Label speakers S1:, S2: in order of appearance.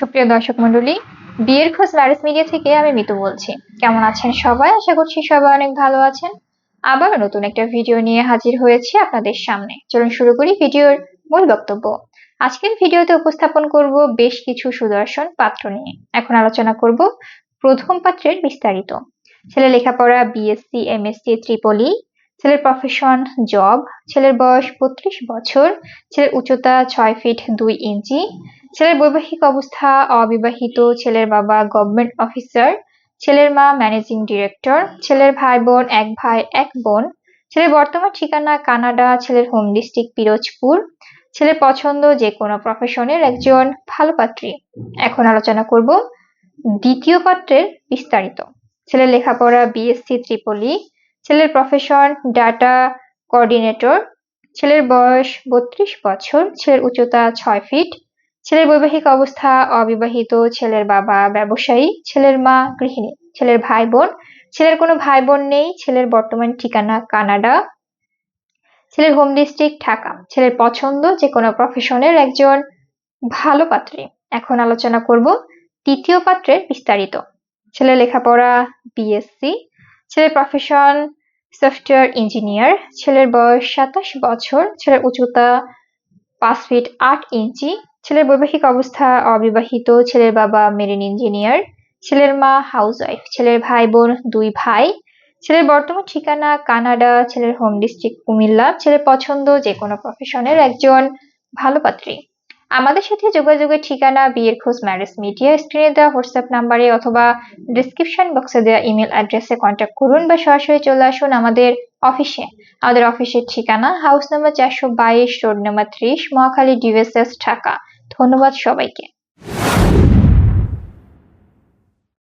S1: সুপ্রিয় দর্শক মন্ডলী বিয়ের খোঁজ ম্যারেজ মিডিয়া থেকে আমি মিতু বলছি। কেমন আছেন সবাই? আশা করছি সবাই অনেক ভালো আছেন। আবার নতুন একটা ভিডিও নিয়ে হাজির হয়েছি আপনাদের সামনে। চলুন শুরু করি ভিডিওর মূল বক্তব্য। আজকের ভিডিওতে উপস্থাপন করব বেশ কিছু সুদর্শন পাত্র নিয়ে। এখন আলোচনা করব প্রথম পাত্রের বিস্তারিত। ছেলে লেখাপড়া বিএসসি এমএসসি ত্রিপলি। ছেলের প্রফেশন জব ছেলের বয়স বত্রিশ বছর। ছেলের উচ্চতা ছয় ফিট দুই ইঞ্চি ছেলের বৈবাহিক অবস্থা অবিবাহিত, ছেলের বাবা গভর্নমেন্ট অফিসার ছেলের মা ম্যানেজিং ডিরেক্টর ছেলের ভাই বোন এক ভাই, এক বোন, ছেলের বর্তমান ঠিকানা কানাডা, ছেলের হোম ডিস্ট্রিক্ট পিরোজপুর, ছেলের পছন্দ যে কোনো প্রফেশনের একজন ভালো পাত্রী। এখন আলোচনা করব দ্বিতীয় পাত্রের বিস্তারিত। ছেলের লেখাপড়া বিএসসি ত্রিপলি ছেলের প্রফেশন ডাটা কোঅর্ডিনেটর ছেলের বয়স বত্রিশ বছর, ছেলের উচ্চতা ছয় ফিট ছেলের বৈবাহিক অবস্থা, অবিবাহিত ছেলের বাবা, ব্যবসায়ী, ছেলের মা, গৃহিণী, ছেলের ভাই বোন ছেলের কোনো ভাই বোন নেই, ছেলের বর্তমান ঠিকানা কানাডা, ছেলের হোম ডিস্ট্রিক্ট ঢাকা, ছেলের পছন্দ যে কোনো প্রফেশনের একজন ভালো পাত্রী। এখন আলোচনা করব তৃতীয় পাত্রের বিস্তারিত। ছেলের লেখাপড়া বিএসসি ছেলের প্রফেশন সফটওয়্যার ইঞ্জিনিয়ার ছেলের বয়স সাতাশ বছর, ছেলের উচ্চতা পাঁচ ফিট আট ইঞ্চি ছেলের বৈবাহিক অবস্থা অবিবাহিত, ছেলের বাবা মেরিন ইঞ্জিনিয়ার, ছেলের মা হাউসওয়াইফ, ছেলের ভাই বোন দুই ভাই, ছেলের বর্তমান ঠিকানা কানাডা, ছেলের হোম ডিস্ট্রিক্ট কুমিল্লা, ছেলের পছন্দ যে কোনো প্রফেশনের একজন ভালো পাত্রী। আমাদের সাথে যোগাযোগের ঠিকানা বিয়ের খোঁজ ম্যারেজ মিডিয়া স্ক্রিনে দেওয়া হোয়াটসঅ্যাপ নাম্বারে অথবা ডিসক্রিপশন বক্সে দেওয়া ইমেল অ্যাড্রেসে কন্ট্যাক্ট করুন বা সরাসরি চলে আসুন আমাদের অফিসে আমাদের অফিসের ঠিকানা হাউস নাম্বার চারশো বাইশ রোড নাম্বার ত্রিশ, মহাখালী ডিভিএসএস ঢাকা। ধন্যবাদ সবাইকে।